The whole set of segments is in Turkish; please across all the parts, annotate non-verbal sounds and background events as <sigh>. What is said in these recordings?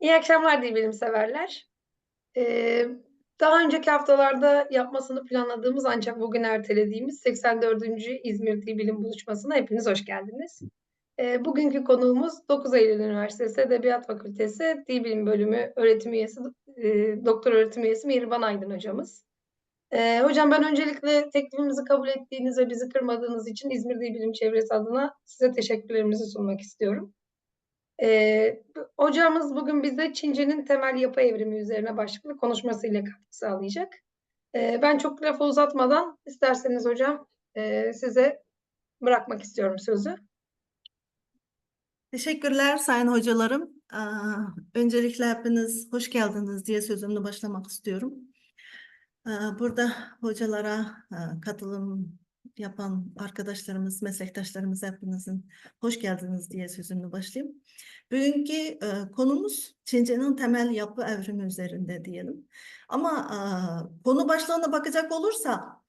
İyi akşamlar diye bilimseverler. Ee, daha önceki haftalarda yapmasını planladığımız ancak bugün ertelediğimiz 84. İzmir Dil Buluşması'na hepiniz hoş geldiniz. Ee, bugünkü konuğumuz 9 Eylül Üniversitesi Edebiyat Fakültesi Dil Bölümü öğretim üyesi, e, doktor öğretim üyesi Mihriban Aydın hocamız. Ee, hocam ben öncelikle teklifimizi kabul ettiğiniz ve bizi kırmadığınız için İzmir Dil Bilim Çevresi adına size teşekkürlerimizi sunmak istiyorum. Ee, hocamız bugün bize Çince'nin temel yapı evrimi üzerine başlıklı konuşmasıyla katkı sağlayacak. Ee, ben çok lafı uzatmadan isterseniz hocam e, size bırakmak istiyorum sözü. Teşekkürler sayın hocalarım. Aa, Öncelikle hepiniz hoş geldiniz diye sözümle başlamak istiyorum. Aa, Burada hocalara aa, katılım yapan arkadaşlarımız, meslektaşlarımız hepinizin hoş geldiniz diye sözümle başlayayım. Bugünkü e, konumuz Çince'nin temel yapı evrimi üzerinde diyelim. Ama aa, konu başlığına bakacak olursa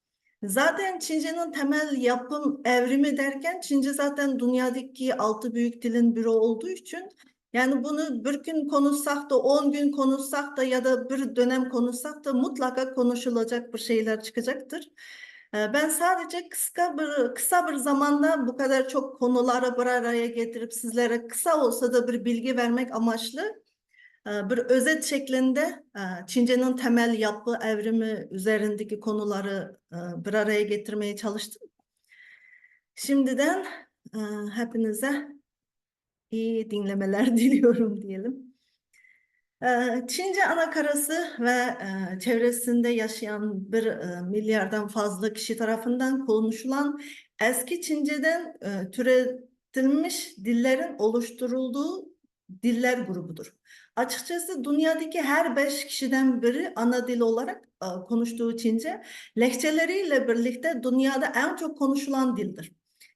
Zaten Çince'nin temel yapım evrimi derken Çince zaten dünyadaki altı büyük dilin biri olduğu için yani bunu bir gün konuşsak da on gün konuşsak da ya da bir dönem konuşsak da mutlaka konuşulacak bir şeyler çıkacaktır. Ee, Ben sadece kısa bir kısa bir zamanda bu kadar çok konuları bir araya getirip sizlere kısa olsa da bir bilgi vermek amaçlı e, bir özet şeklinde e, Çince'nin temel yapı evrimi üzerindeki konuları e, bir araya getirmeye çalıştım. Şimdiden hepinize iyi dinlemeler <laughs> diliyorum diyelim. E, Çince anakarası ve e, çevresinde yaşayan bir e, milyardan fazla kişi tarafından konuşulan eski Çince'den e, türetilmiş dillerin oluşturulduğu diller grubudur. Açıkçası dünyadaki her beş kişiden biri ana dil olarak konuştuğu Çince, lehçeleriyle birlikte dünyada en çok konuşulan dildir.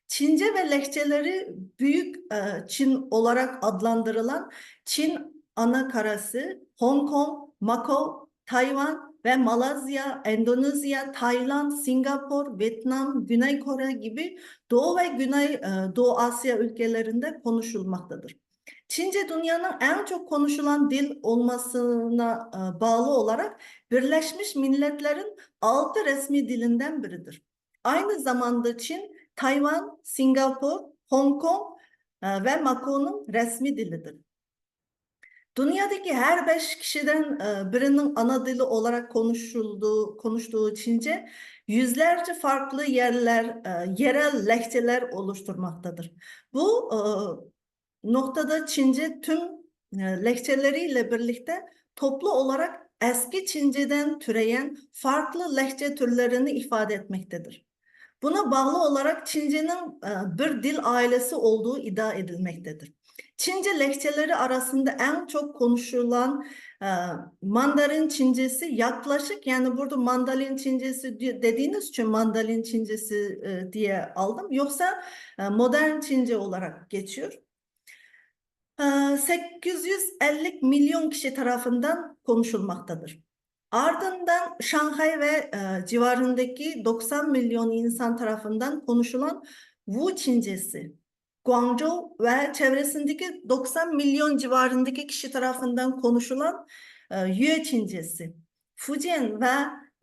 Çince ve lehçeleri büyük e, Çin olarak adlandırılan Çin ana karası, Hong Kong, Macau, Tayvan ve Malezya, Endonezya, Tayland, Singapur, Vietnam, Güney Kore gibi Doğu ve Güney e, Doğu Asya ülkelerinde konuşulmaktadır. Çince dünyanın en çok konuşulan dil olmasına e, bağlı olarak Birleşmiş Milletler'in altı resmi dilinden biridir. Aynı zamanda Çin, Tayvan, Singapur, Hong Kong e, ve Macau'nun resmi dilidir. Dünyadaki her beş kişiden e, birinin ana dili olarak konuşulduğu, konuştuğu Çince yüzlerce farklı yerler, e, yerel lehçeler oluşturmaktadır. Bu noktada Çince tüm lehçeleriyle birlikte toplu olarak eski Çince'den türeyen farklı lehçe türlerini ifade etmektedir. Buna bağlı olarak Çince'nin e, bir dil ailesi olduğu iddia edilmektedir. Çince lehçeleri arasında en çok konuşulan e, Mandarin Çincesi yaklaşık yani burada Mandalin Çincesi di- dediğiniz için Mandalin Çincesi e, diye aldım. Yoksa modern Çince olarak geçiyor. Ee, 850 milyon kişi tarafından konuşulmaktadır. Ardından Şanghay ve e, civarındaki 90 milyon insan tarafından konuşulan Wu Çincesi, Guangzhou ve çevresindeki 90 milyon civarındaki kişi tarafından konuşulan e, Yue Çincesi, Fujian ve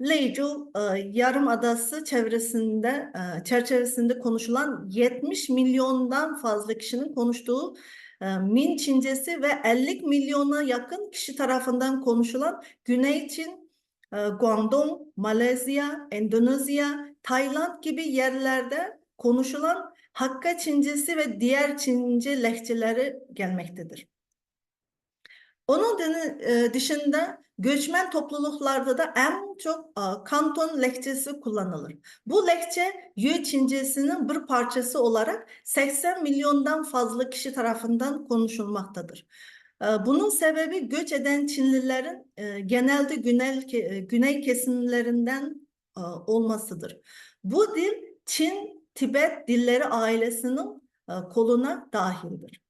Leizhou e, Yarımadası çevresinde e, çerçevesinde konuşulan 70 milyondan fazla kişinin konuştuğu e, Min Çincesi ve 50 milyona yakın kişi tarafından konuşulan Güney Çin, Guangdong, Malezya, Endonezya, Tayland gibi yerlerde konuşulan Hakka Çincesi ve diğer Çince lehçeleri gelmektedir. Onun e, dışında göçmen topluluklarda da en çok e, Kanton lehçesi kullanılır. Bu lehçe Yue Çincesinin bir parçası olarak 80 milyondan fazla kişi tarafından konuşulmaktadır. E, Bunun sebebi göç eden Çinlilerin e, genelde güney, e, güney kesimlerinden e, olmasıdır. Bu dil Çin, Tibet dilleri ailesinin koluna dahildir.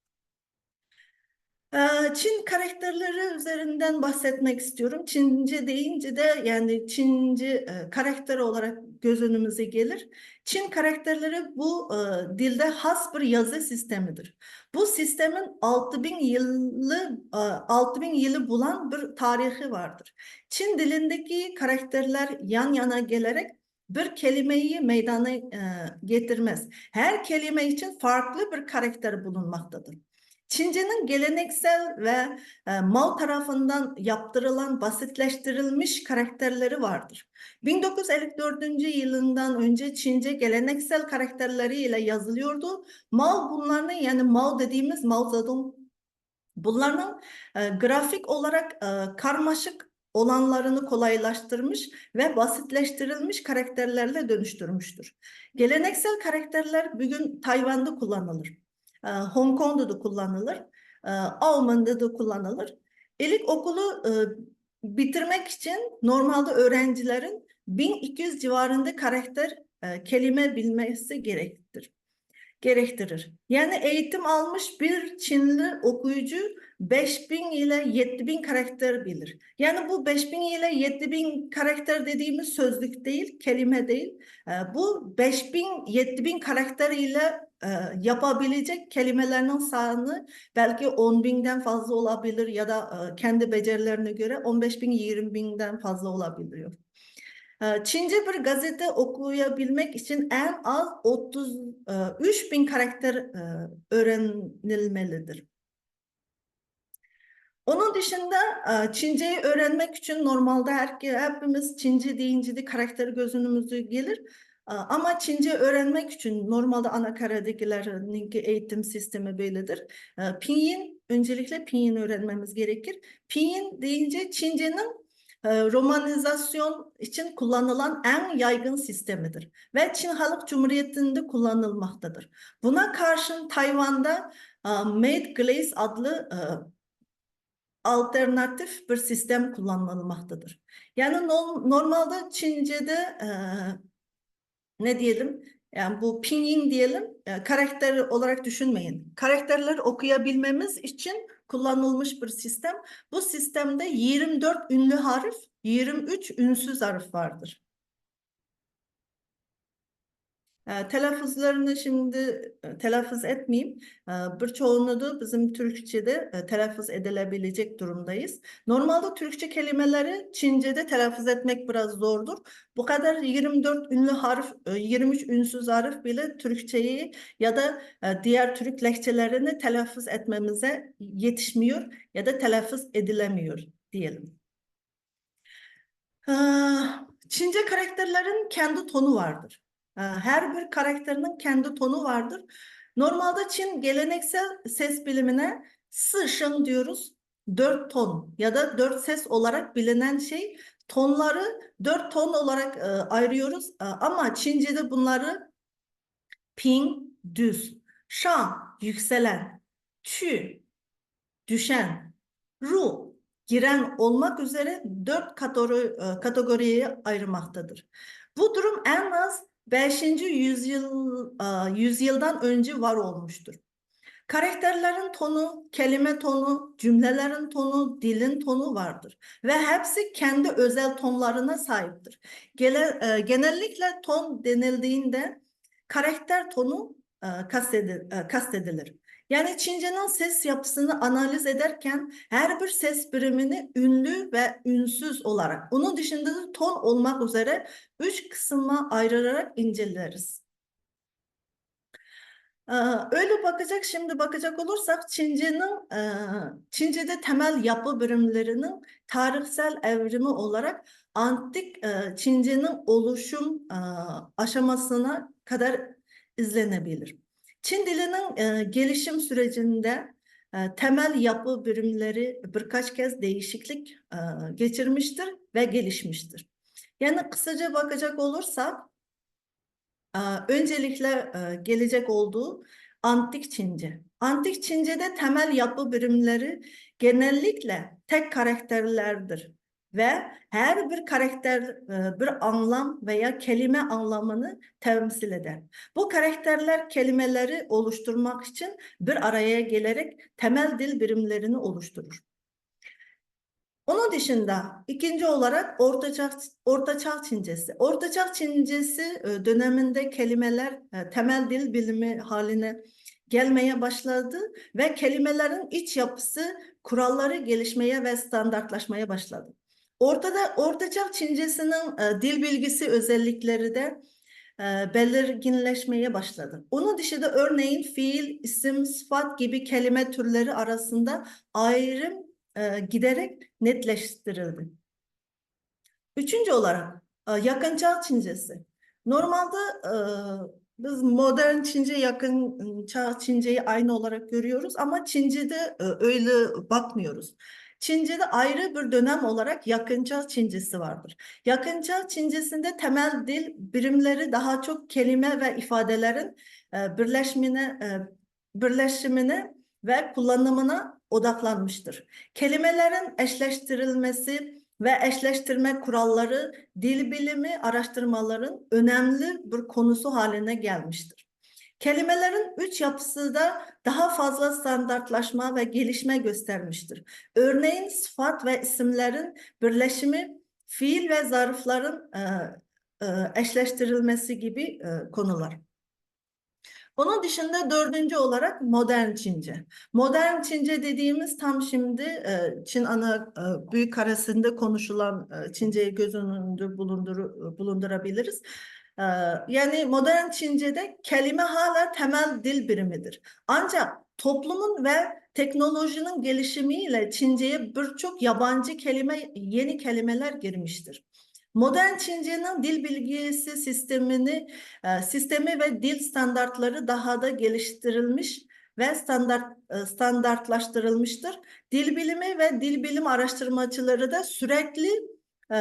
Ee, Çin karakterleri üzerinden bahsetmek istiyorum. Çince deyince de yani Çince e, karakter olarak göz önümüze gelir. Çin karakterleri bu e, dilde has bir yazı sistemidir. Bu sistemin 6000 yılı e, 6000 yılı bulan bir tarihi vardır. Çin dilindeki karakterler yan yana gelerek bir kelimeyi meydana e, getirmez. Her kelime için farklı bir karakter bulunmaktadır. Çince'nin geleneksel ve e, Mao tarafından yaptırılan basitleştirilmiş karakterleri vardır. 1954 yılından önce Çince geleneksel karakterleriyle yazılıyordu. Mao bunların yani Mao dediğimiz Mao Zedong bunların e, grafik olarak e, karmaşık olanlarını kolaylaştırmış ve basitleştirilmiş karakterlerle dönüştürmüştür. Geleneksel karakterler bugün Tayvan'da kullanılır. E, Hong Kong'da da kullanılır. E, Almanya'da da kullanılır. İlk okulu e, bitirmek için normalde öğrencilerin 1200 civarında karakter e, kelime bilmesi gerektir. Gerektirir. Yani eğitim almış bir Çinli okuyucu 5000 ile 7000 karakter bilir. Yani bu 5000 ile 7000 karakter dediğimiz sözlük değil, kelime değil. E, Bu 5000 7000 karakter ile e, yapabilecek kelimelerin sayını belki 10 binden fazla olabilir ya da e, kendi becerilerine göre 15 bin 20 binden fazla olabiliyor. E, Çince bir gazete okuyabilmek için en az 33 bin karakter öğrenilmelidir. Onun dışında Çince'yi öğrenmek için normalde her, hepimiz Çince deyince de karakteri göz önümüze gelir. Ama Çince öğrenmek için normalde Anakara'dakilerin eğitim sistemi böyledir. E, Pinyin, öncelikle Pinyin öğrenmemiz gerekir. Pinyin deyince Çince'nin e, romanizasyon için kullanılan en yaygın sistemidir ve Çin Halk Cumhuriyeti'nde kullanılmaktadır. Buna karşın Tayvan'da e, Made Glaze adlı e, alternatif bir sistem kullanılmaktadır. Yani no- normalde Çince'de ne diyelim? Yani bu pinyin diyelim, e, karakter olarak düşünmeyin. Karakterleri okuyabilmemiz için kullanılmış bir sistem. Bu sistemde 24 ünlü harf, 23 ünsüz harf vardır. E, telaffuzlarını şimdi e, telaffuz etmeyeyim. E, birçoğunu bizim Türkçe'de e, telaffuz edilebilecek durumdayız. Normalde Türkçe kelimeleri Çince'de telaffuz etmek biraz zordur. Bu kadar 24 ünlü harf, e, 23 ünsüz harf bile Türkçeyi ya da e, diğer Türk lehçelerini telaffuz etmemize yetişmiyor ya da telaffuz edilemiyor diyelim. Ah, Çince karakterlerin kendi tonu vardır. Ah, Her bir karakterinin kendi tonu vardır. Normalde Çin geleneksel ses bilimine sı şeng diyoruz. Dört ton ya da dört ses olarak bilinen şey tonları dört ton olarak e, ayırıyoruz. E, ama Çince'de bunları ping düz, şan yükselen, çü düşen, ru giren olmak üzere dört kategori, e, kategoriye ayırmaktadır. Bu durum en az 5. yüzyıl e, yüzyıldan önce var olmuştur. Karakterlerin tonu, kelime tonu, cümlelerin tonu, dilin tonu vardır ve hepsi kendi özel tonlarına sahiptir. E, genellikle ton denildiğinde karakter tonu e, kastedilir. Yani Çince'nin ses yapısını analiz ederken her bir ses birimini ünlü ve ünsüz olarak, onun dışında da ton olmak üzere üç kısma ayırarak inceleriz. Ee, Öyle bakacak şimdi bakacak olursak Çince'nin e, Çince'de temel yapı birimlerinin tarihsel evrimi olarak antik e, Çince'nin oluşum e, aşamasına kadar izlenebilir. Çin dilinin e, gelişim sürecinde e, temel yapı birimleri birkaç kez değişiklik e, geçirmiştir ve gelişmiştir. Yani kısaca bakacak olursak ee, Öncelikle e, gelecek olduğu Antik Çince. Antik Çince'de temel yapı birimleri genellikle tek karakterlerdir. Ve her bir karakter e, bir anlam veya kelime anlamını temsil eder. Bu karakterler kelimeleri oluşturmak için bir araya gelerek temel dil birimlerini oluşturur. Onun dışında ikinci olarak Ortaçağ, Ortaçağ Çincesi. Ortaçağ Çincesi e, döneminde kelimeler e, temel dil bilimi haline gelmeye başladı ve kelimelerin iç yapısı, kuralları gelişmeye ve standartlaşmaya başladı. Ortada Ortaçağ Çincesinin e, dil bilgisi özellikleri de e, belirginleşmeye başladı. Onun dışında örneğin fiil, isim, sıfat gibi kelime türleri arasında ayrım e, giderek netleştirildi. Üçüncü olarak e, yakın çağ Çincesi. Normalde e, biz modern Çince yakın çağ Çinceyi aynı olarak görüyoruz ama Çince'de e, öyle bakmıyoruz. Çince'de ayrı bir dönem olarak yakın çağ Çincesi vardır. Yakın çağ Çincesinde temel dil birimleri daha çok kelime ve ifadelerin e, birleşimine, e, birleşimine ve kullanımına odaklanmıştır. Kelimelerin eşleştirilmesi ve eşleştirme kuralları dil bilimi araştırmaların önemli bir konusu haline gelmiştir. Kelimelerin üç yapısı da daha fazla standartlaşma ve gelişme göstermiştir. Örneğin sıfat ve isimlerin birleşimi, fiil ve zarfların e, e, eşleştirilmesi gibi e, konular. Onun dışında dördüncü olarak modern Çince. Modern Çince dediğimiz tam şimdi e, Çin ana e, büyük karesinde konuşulan e, Çinceyi göz önünde bulundur, bulundurabiliriz. E, Yani modern Çince'de kelime hala temel dil birimidir. Ancak toplumun ve teknolojinin gelişimiyle Çince'ye birçok yabancı kelime, yeni kelimeler girmiştir. Modern Çince'nin dil bilgisi sistemini, e, sistemi ve dil standartları daha da geliştirilmiş ve standart e, standartlaştırılmıştır. Dil bilimi ve dil bilim araştırmacıları da sürekli e,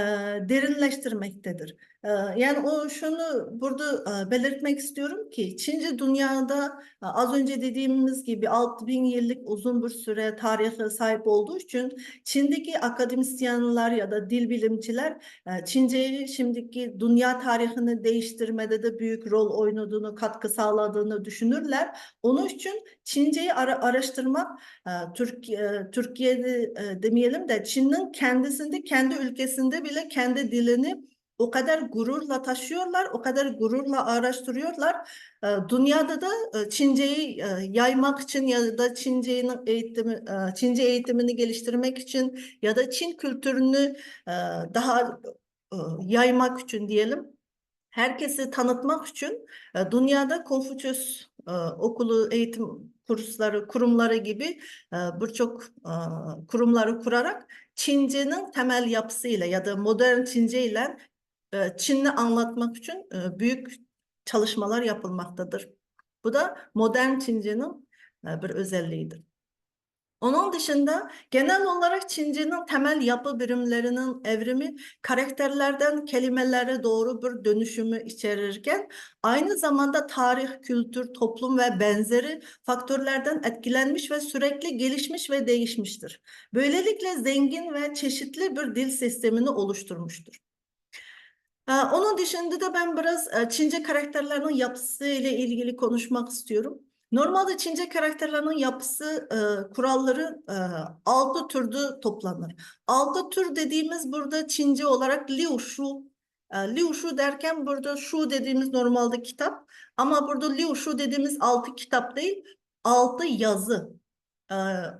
derinleştirmektedir. E, yani o şunu burada e, belirtmek istiyorum ki Çince dünyada az önce dediğimiz gibi 6000 yıllık uzun bir süre tarihe sahip olduğu için Çin'deki akademisyenler ya da dil bilimciler Çince'yi şimdiki dünya tarihini değiştirmede de büyük rol oynadığını, katkı sağladığını düşünürler. Onun için Çince'yi ara araştırmak Türkiye, Türkiye'de demeyelim de Çin'in kendisinde, kendi ülkesinde bile kendi dilini o kadar gururla taşıyorlar, o kadar gururla araştırıyorlar. E, Dünyada da e, Çince'yi e, yaymak için ya da Çince'nin eğitimi, e, Çince eğitimini geliştirmek için ya da Çin kültürünü daha yaymak için diyelim. Herkesi tanıtmak için dünyada Konfüçyüs okulu, eğitim kursları, kurumları gibi e, birçok e, kurumları kurarak Çince'nin temel yapısıyla ya da modern Çince ile e, Çin'i anlatmak için büyük çalışmalar yapılmaktadır. Bu da modern Çince'nin bir özelliğidir. Onun dışında genel olarak Çince'nin temel yapı birimlerinin evrimi karakterlerden kelimelere doğru bir dönüşümü içerirken aynı zamanda tarih, kültür, toplum ve benzeri faktörlerden etkilenmiş ve sürekli gelişmiş ve değişmiştir. Böylelikle zengin ve çeşitli bir dil sistemini oluşturmuştur. Ee, Onun dışında da ben biraz e, Çince karakterlerinin yapısı ile ilgili konuşmak istiyorum. Normalde Çince karakterlerinin yapısı, e, kuralları e, altı türde toplanır. Altı tür dediğimiz burada Çince olarak Liu Shu. E, Liu Shu derken burada Shu dediğimiz normalde kitap. Ama burada Liu Shu dediğimiz altı kitap değil, altı yazı e,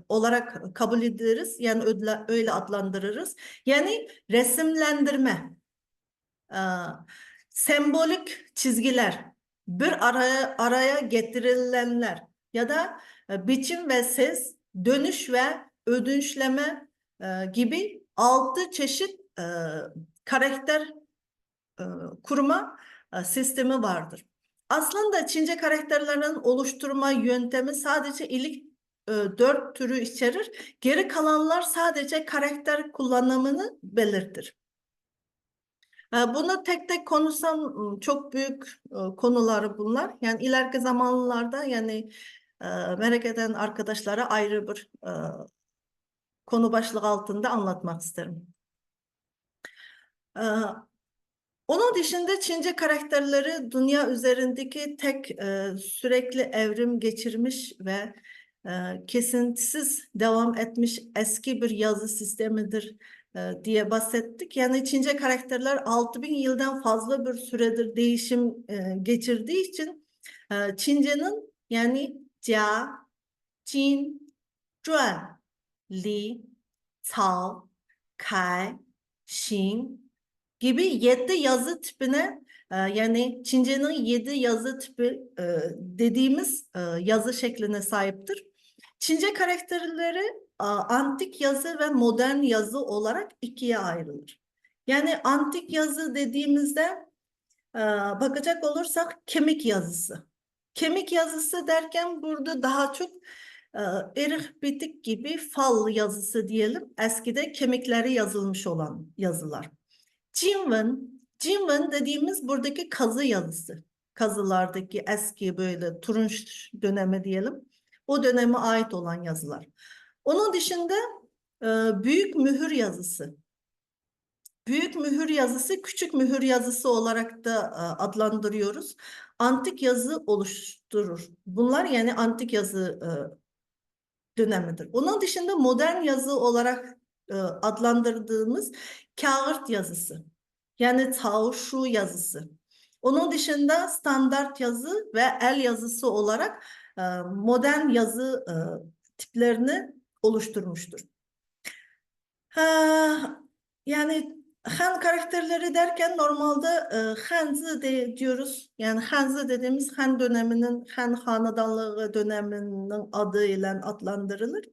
olarak kabul ederiz. Yani öyle, öyle adlandırırız. Yani resimlendirme e, sembolik çizgiler, bir araya araya getirilenler ya da e, biçim ve ses, dönüş ve ödünçleme e, gibi altı çeşit e, karakter kurma sistemi vardır. Aslında Çince karakterlerinin oluşturma yöntemi sadece ilk e, dört türü içerir. Geri kalanlar sadece karakter kullanımını belirtir. E, Bunu tek tek konuşsam ım, çok büyük e, konular bunlar. Yani ileriki zamanlarda yani e, merak eden arkadaşlara ayrı bir e, konu başlığı altında anlatmak isterim. Ee, Onun dışında Çince karakterleri dünya üzerindeki tek e, sürekli evrim geçirmiş ve kesintisiz devam etmiş eski bir yazı sistemidir diye bahsettik. Yani Çince karakterler 6000 yıldan fazla bir süredir değişim e, geçirdiği için e, Çince'nin yani Jia, Jin, Zhuan, Li, Cao, Kai, Xin gibi yedi yazı tipine e, yani Çince'nin yedi yazı tipi e, dediğimiz e, yazı şekline sahiptir. Çince karakterleri antik yazı ve modern yazı olarak ikiye ayrılır. Yani antik yazı dediğimizde e, bakacak olursak kemik yazısı. Kemik yazısı derken burada daha çok e, erih bitik gibi fal yazısı diyelim. Eskide kemikleri yazılmış olan yazılar. Cinven, Cinven dediğimiz buradaki kazı yazısı. Kazılardaki eski böyle turunç dönemi diyelim. O döneme ait olan yazılar. Onun dışında e, büyük mühür yazısı. Büyük mühür yazısı, küçük mühür yazısı olarak da e, adlandırıyoruz. Antik yazı oluşturur. Bunlar yani antik yazı e, dönemidir. Onun dışında modern yazı olarak adlandırdığımız kağıt yazısı. Yani Tao yazısı. Onun dışında standart yazı ve el yazısı olarak modern yazı tiplerini oluşturmuştur. Ha, yani Han karakterleri derken normalde e, Hanzi de diyoruz. Yani Hanzi dediğimiz Han döneminin, Han hanedanlığı döneminin adıyla adlandırılır.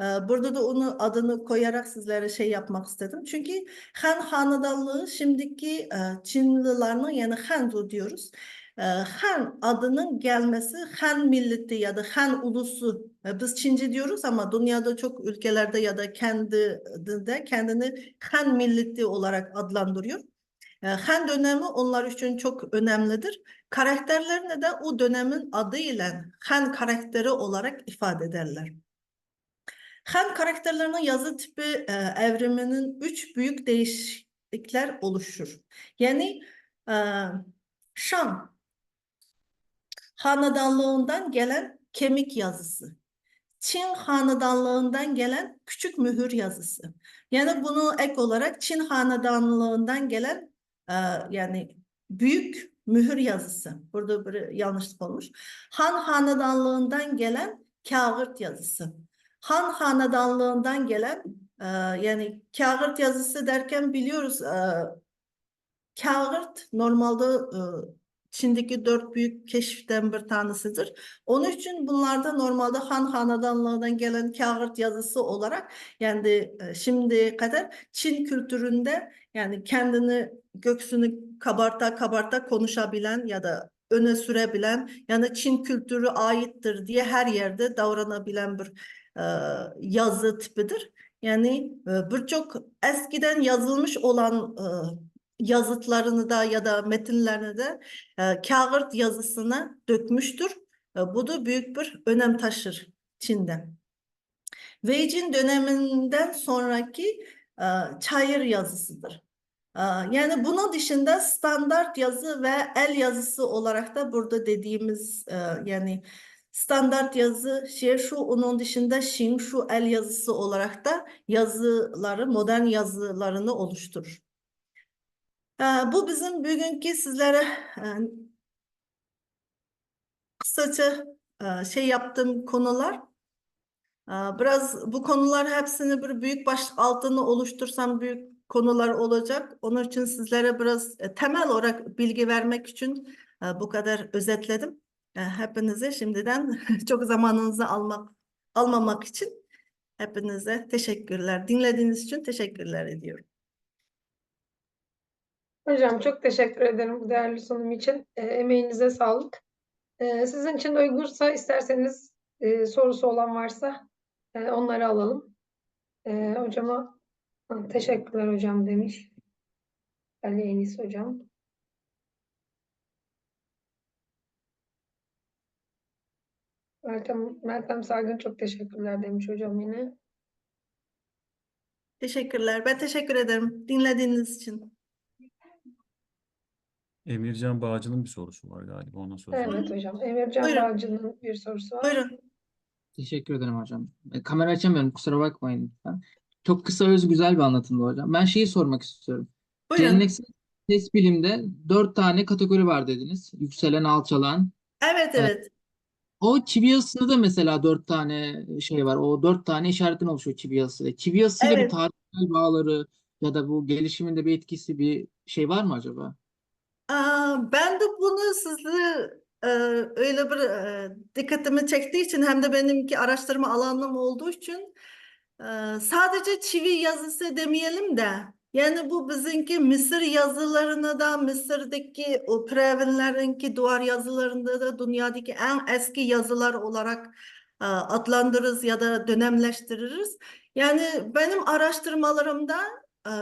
E, burada da onun adını koyarak sizlere şey yapmak istedim. Çünkü Han hanedanlığı şimdiki e, Çinlilerin yani Hanzu diyoruz. E, Han adının gelmesi Han milleti ya da Han ulusu e, biz Çince diyoruz ama dünyada çok ülkelerde ya da kendi de kendini Han milleti olarak adlandırıyor. E, Han dönemi onlar için çok önemlidir. Karakterlerini de o dönemin adıyla Han karakteri olarak ifade ederler. Han karakterlerinin yazı tipi e, evriminin üç büyük değişiklikler oluşur. Yani e, Şam hanedanlığından gelen kemik yazısı. Çin hanedanlığından gelen küçük mühür yazısı. Yani bunu ek olarak Çin hanedanlığından gelen e, yani büyük mühür yazısı. Burada bir yanlışlık olmuş. Han hanedanlığından gelen kağıt yazısı. Han hanedanlığından gelen e, yani kağıt yazısı derken biliyoruz e, kağıt normalde e, Çin'deki dört büyük keşiften bir tanesidir. Onun için bunlarda normalde Han hanedanlığından gelen kağıt yazısı olarak yani e, şimdiye kadar Çin kültüründe yani kendini göksünü kabarta kabarta konuşabilen ya da öne sürebilen yani Çin kültürü aittir diye her yerde davranabilen bir e, yazı tipidir. Yani e, birçok eskiden yazılmış olan e, yazıtlarını da ya da metinlerini de e, kağıt yazısına dökmüştür. E, bu da büyük bir önem taşır Çin'de. Weijin döneminden sonraki e, çayır yazısıdır. E, yani bunun dışında standart yazı ve el yazısı olarak da burada dediğimiz e, yani standart yazı Şirshu onun dışında Şingshu el yazısı olarak da yazıları modern yazılarını oluşturur. Ee, Bu bizim bugünkü sizlere e, kısaca e, şey yaptığım konular. Ee, Biraz bu konular hepsini bir büyük başlık altını oluştursam büyük konular olacak. Onun için sizlere biraz e, temel olarak bilgi vermek için bu kadar özetledim. Hepinize şimdiden <laughs> çok zamanınızı almak almamak için hepinize teşekkürler. Dinlediğiniz için teşekkürler ediyorum. Hocam çok teşekkür ederim bu değerli sunum için. E, emeğinize sağlık. E, sizin için de uygunsa isterseniz e, sorusu olan varsa e, onları alalım. E, hocama teşekkürler hocam demiş. Ali Enis hocam. Meltem, Meltem Sargın çok teşekkürler demiş hocam yine. Teşekkürler. Ben teşekkür ederim dinlediğiniz için. Emircan Bağcı'nın bir sorusu var galiba. Ona söz Evet hocam. Emircan Buyurun. Bağcı'nın bir sorusu var. Buyurun. Teşekkür ederim hocam. E, kamera açamıyorum kusura bakmayın lütfen. Çok kısa öz güzel bir anlatımdı hocam. Ben şeyi sormak istiyorum. Buyurun. Geleneksel ses bilimde dört tane kategori var dediniz. Yükselen, alçalan. Evet evet. O çivi yazısında da mesela dört tane şey var. O dört tane işaretten oluşuyor çivi yazısı. Çivi yazısıyla bir Evet. tarihsel bağları ya da bu gelişiminde bir etkisi bir şey var mı acaba? Ben de bunu sizi e, öyle bir e, dikkatimi çektiği için hem de benimki araştırma alanım olduğu için e, sadece çivi yazısı demeyelim de yani bu bizimki Mısır yazılarına da Mısır'daki o Prevenlerinki duvar yazılarında da dünyadaki en eski yazılar olarak adlandırırız ya da dönemleştiririz. Yani benim araştırmalarımda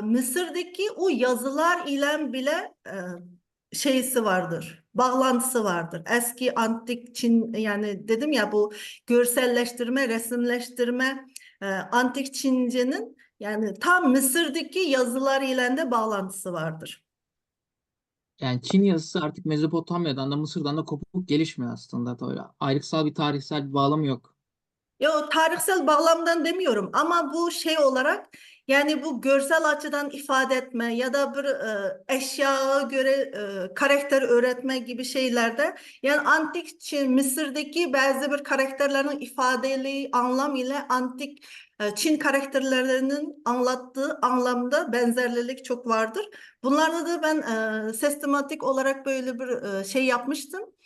Mısır'daki o yazılar ile bile şeysi vardır, bağlantısı vardır. Eski antik Çin yani dedim ya bu görselleştirme, resimleştirme e, antik Çince'nin yani tam Mısır'daki yazılar ile de bağlantısı vardır. Yani Çin yazısı artık Mezopotamya'dan da Mısır'dan da kopuk gelişmiyor aslında. Öyle ayrıksal bir tarihsel bir bağlamı yok. Yo tarihsel bağlamdan demiyorum ama bu şey olarak yani bu görsel açıdan ifade etme ya da bir e, eşyaya göre e, karakter öğretme gibi şeylerde yani antik Çin, Mısır'daki bazı bir karakterlerin ifadeli anlam ile antik e, Çin karakterlerinin anlattığı anlamda benzerlik çok vardır. Bunlarda da ben e, sistematik olarak böyle bir e, şey yapmıştım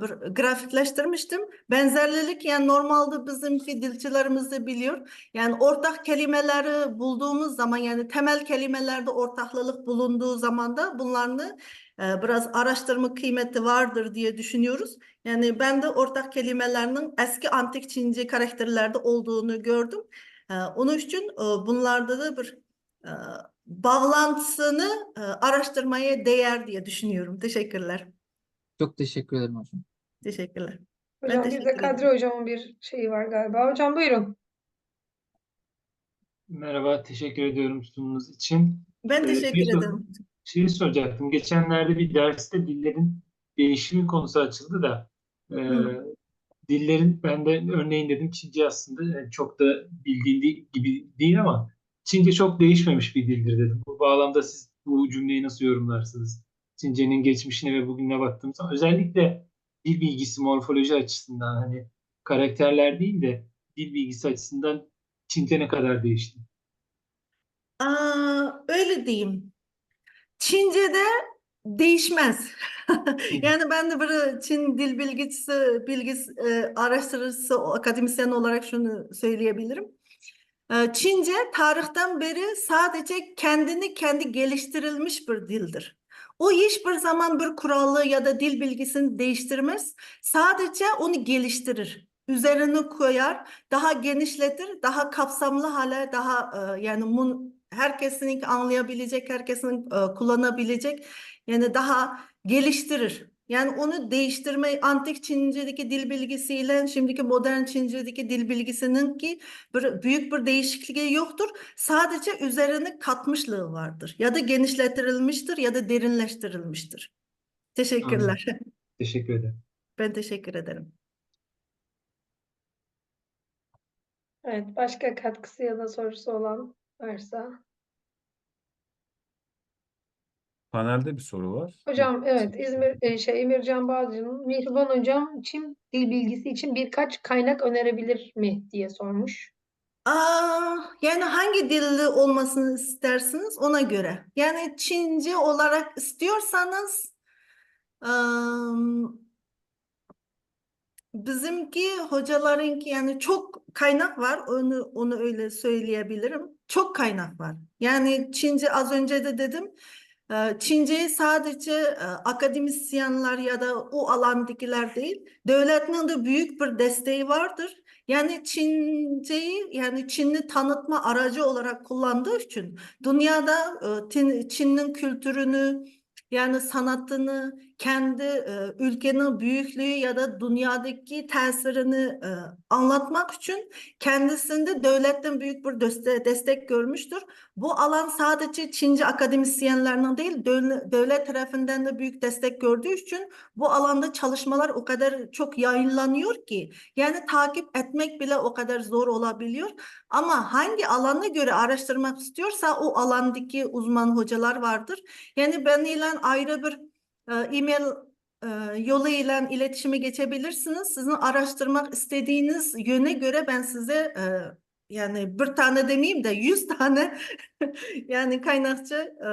bir grafikleştirmiştim. Benzerlik yani normalde bizimki dilcilerimiz de biliyor. Yani ortak kelimeleri bulduğumuz zaman yani temel kelimelerde ortaklılık bulunduğu zaman da bunların biraz araştırma kıymeti vardır diye düşünüyoruz. Yani ben de ortak kelimelerinin eski antik Çince karakterlerde olduğunu gördüm. Onun için bunlarda da bir bağlantısını araştırmaya değer diye düşünüyorum. Teşekkürler. Çok teşekkür ederim hocam. Teşekkürler. Hocam bir teşekkür de ederim. Kadri hocamın bir şeyi var galiba. Hocam buyurun. Merhaba, teşekkür ediyorum sunumunuz için. Ben Ee, teşekkür sor- ederim. Şeyi soracaktım. Geçenlerde bir derste dillerin değişimi konusu açıldı da e, Hı. dillerin ben de örneğin dedim Çince aslında e, çok da bildiğin gibi değil ama Çince çok değişmemiş bir dildir dedim. Bu bağlamda siz bu cümleyi nasıl yorumlarsınız? Çince'nin geçmişine ve bugününe baktığımız zaman özellikle dil bilgisi, morfoloji açısından hani karakterler değil de dil bilgisi açısından Çince ne kadar değişti? Aa, öyle diyeyim. Çince'de değişmez. <laughs> Yani ben de bir Çin dil bilgisi, bilgisi e, araştırıcısı, akademisyen olarak şunu söyleyebilirim. E, Çince tarihten beri sadece kendini kendi geliştirilmiş bir dildir. O hiçbir zaman bir kuralı ya da dil bilgisini değiştirmez. Sadece onu geliştirir. Üzerine koyar, daha genişletir, daha kapsamlı hale, daha e, yani mun, herkesin anlayabilecek, herkesin e, kullanabilecek yani daha geliştirir. Yani onu değiştirme antik Çince'deki dil bilgisiyle şimdiki modern Çince'deki dil bilgisinin ki bir, büyük bir değişikliği yoktur. Sadece üzerine katmışlığı vardır. Ya da genişletilmiştir ya da derinleştirilmiştir. Teşekkürler. Teşekkür ederim. Ben teşekkür ederim. Evet, başka katkısı ya da sorusu olan varsa. Panelde bir soru var. Hocam evet İzmir e, şey Emircan Bağcı'nın Mihriban hocam Çin dil bilgisi için birkaç kaynak önerebilir mi diye sormuş. Aa, yani hangi dilde olmasını istersiniz ona göre. Yani Çince olarak istiyorsanız ım, bizimki hocalarınki yani çok kaynak var onu onu öyle söyleyebilirim. Çok kaynak var. Yani Çince az önce de dedim. E, Çinceyi sadece e, akademisyenler ya da o alandakiler değil, devletin de büyük bir desteği vardır. Yani Çinceyi yani Çin'i tanıtma aracı olarak kullandığı için dünyada e, Çin'in kültürünü yani sanatını kendi e, ülkenin büyüklüğü ya da dünyadaki tesirini e, anlatmak için kendisinde devletten büyük bir deste- destek görmüştür. Bu alan sadece Çince akademisyenlerinin değil, devlet tarafından da büyük destek gördüğü için bu alanda çalışmalar o kadar çok yayınlanıyor ki yani takip etmek bile o kadar zor olabiliyor. Ama hangi alana göre araştırmak istiyorsa o alandaki uzman hocalar vardır. Yani benimle ayrı bir e-mail e, yoluyla iletişime geçebilirsiniz. Sizin araştırmak istediğiniz yöne göre ben size e, yani bir tane demeyeyim de yüz <laughs> tane yani kaynakça e,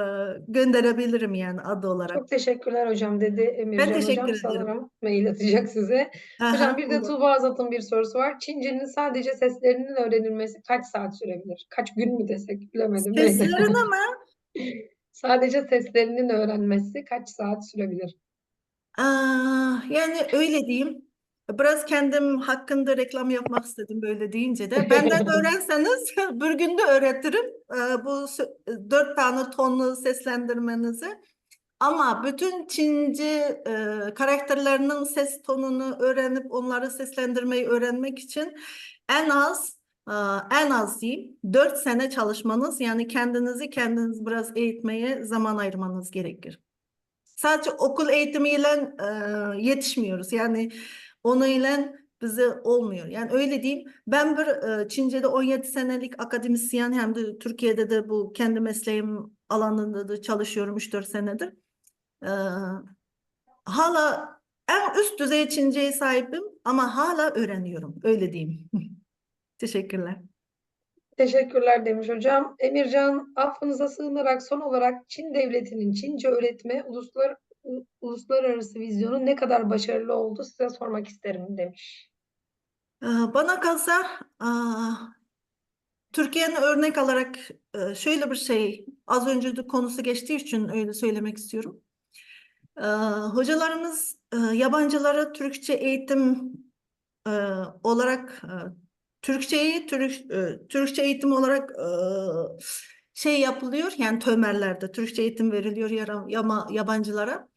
gönderebilirim yani adı olarak. Çok teşekkürler hocam dedi Emircan teşekkür hocam. ederim. Sanırım mail atacak size. Aha, Hocam bir de. Tuğba Azat'ın bir sorusu var. Çince'nin sadece seslerinin öğrenilmesi kaç saat sürebilir? Kaç gün mü desek bilemedim. Seslerin <laughs> ama Sadece seslerinin öğrenmesi kaç saat sürebilir? Aa, yani öyle diyeyim. Biraz kendim hakkında reklam yapmak istedim böyle deyince de. Benden <laughs> öğrenseniz bir günde öğretirim Ee, bu dört tane tonlu seslendirmenizi. Ama bütün Çince e, karakterlerinin ses tonunu öğrenip onları seslendirmeyi öğrenmek için en az en az diyeyim dört sene çalışmanız yani kendinizi kendiniz biraz eğitmeye zaman ayırmanız gerekir. Sadece okul eğitimiyle e, yetişmiyoruz. Yani onunla bize olmuyor. Yani öyle diyeyim. Ben bir e, Çince'de 17 senelik akademisyen hem de Türkiye'de de bu kendi mesleğim alanında da çalışıyorum 3-4 senedir. E, hala en üst düzey Çince'ye sahibim ama hala öğreniyorum. Öyle diyeyim. <laughs> Teşekkürler. Teşekkürler demiş hocam. Emircan, affınıza sığınarak son olarak Çin devletinin Çince öğretme uluslar, uluslararası vizyonu ne kadar başarılı oldu size sormak isterim demiş. Ee, Bana kalsa Türkiye'nin örnek alarak e, şöyle bir şey az önce de konusu geçtiği için öyle söylemek istiyorum. Ee, Hocalarımız e, yabancılara Türkçe eğitim e, olarak Türkçeyi Türk, e, Türkçe eğitim olarak e, şey yapılıyor yani tömerlerde Türkçe eğitim veriliyor yama- yabancılara.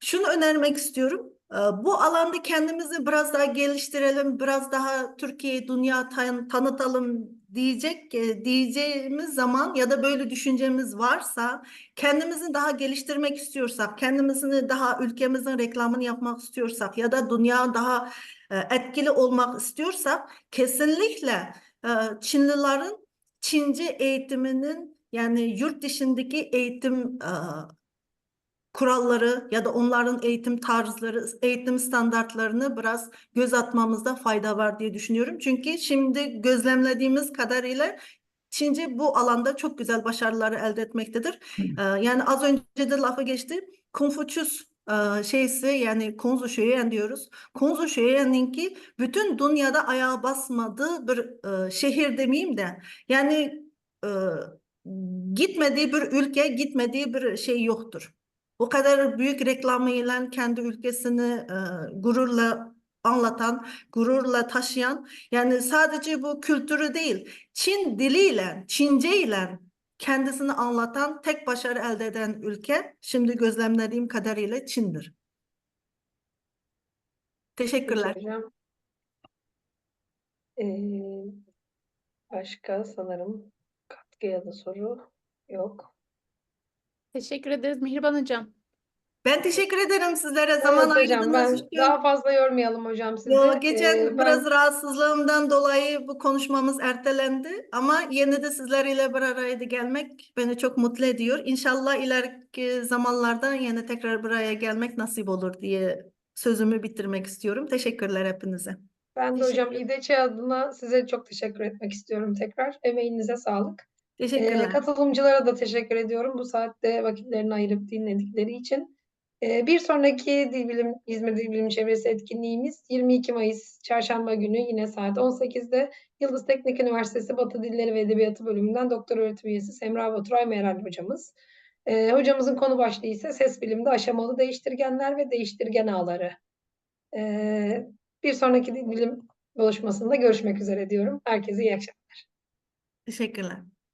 Şunu önermek istiyorum. Ee, Bu alanda kendimizi biraz daha geliştirelim, biraz daha Türkiye'yi dünya tan- tanıtalım diyecek e, diyeceğimiz zaman ya da böyle düşüncemiz varsa, kendimizi daha geliştirmek istiyorsak, kendimizi daha ülkemizin reklamını yapmak istiyorsak ya da dünya daha e, etkili olmak istiyorsak kesinlikle e, Çinlilerin Çince eğitiminin yani yurt dışındaki eğitim e, kuralları ya da onların eğitim tarzları, eğitim standartlarını biraz göz atmamızda fayda var diye düşünüyorum. Çünkü şimdi gözlemlediğimiz kadarıyla Çince bu alanda çok güzel başarıları elde etmektedir. Yani az önce de lafı geçti. Konfüçyüs e, şeysi yani Konzu Şöyen diyoruz. Konzu Şöyen'inki bütün dünyada ayağa basmadığı bir e, şehir demeyeyim de yani e, gitmediği bir ülke, gitmediği bir şey yoktur. O kadar büyük reklamıyla kendi ülkesini e, gururla anlatan, gururla taşıyan, yani sadece bu kültürü değil, Çin diliyle, Çince ile kendisini anlatan, tek başarı elde eden ülke, şimdi gözlemlediğim kadarıyla Çin'dir. Teşekkürler. Hocam. Ee, başka sanırım katkı ya da soru yok. Teşekkür ederiz Mihriban Hocam. Ben teşekkür ederim sizlere Evet zaman hocam ayırdığınız ben için. daha fazla yormayalım hocam sizi. Yo, geçen Ee, ben- biraz rahatsızlığımdan dolayı bu konuşmamız ertelendi ama yine de sizlerle bir araya gelmek beni çok mutlu ediyor. İnşallah ileriki zamanlarda yine tekrar bir araya gelmek nasip olur diye sözümü bitirmek istiyorum. Teşekkürler hepinize. Ben de hocam İDÇ adına size çok teşekkür etmek istiyorum tekrar. Emeğinize sağlık. Ee, Teşekkürler. katılımcılara da teşekkür ediyorum bu saatte vakitlerini ayırıp dinledikleri için. Ee, bir sonraki Dil Bilim, İzmir Dil Bilim Çevresi etkinliğimiz 22 Mayıs Çarşamba günü yine saat 18'de Yıldız Teknik Üniversitesi Batı Dilleri ve Edebiyatı bölümünden doktor öğretim üyesi Semra Baturay Meral hocamız. Ee, hocamızın konu başlığı ise ses bilimde aşamalı değiştirgenler ve değiştirgen ağları. Ee, bir sonraki Dil Bilim buluşmasında görüşmek üzere diyorum. Herkese iyi akşamlar. Teşekkürler.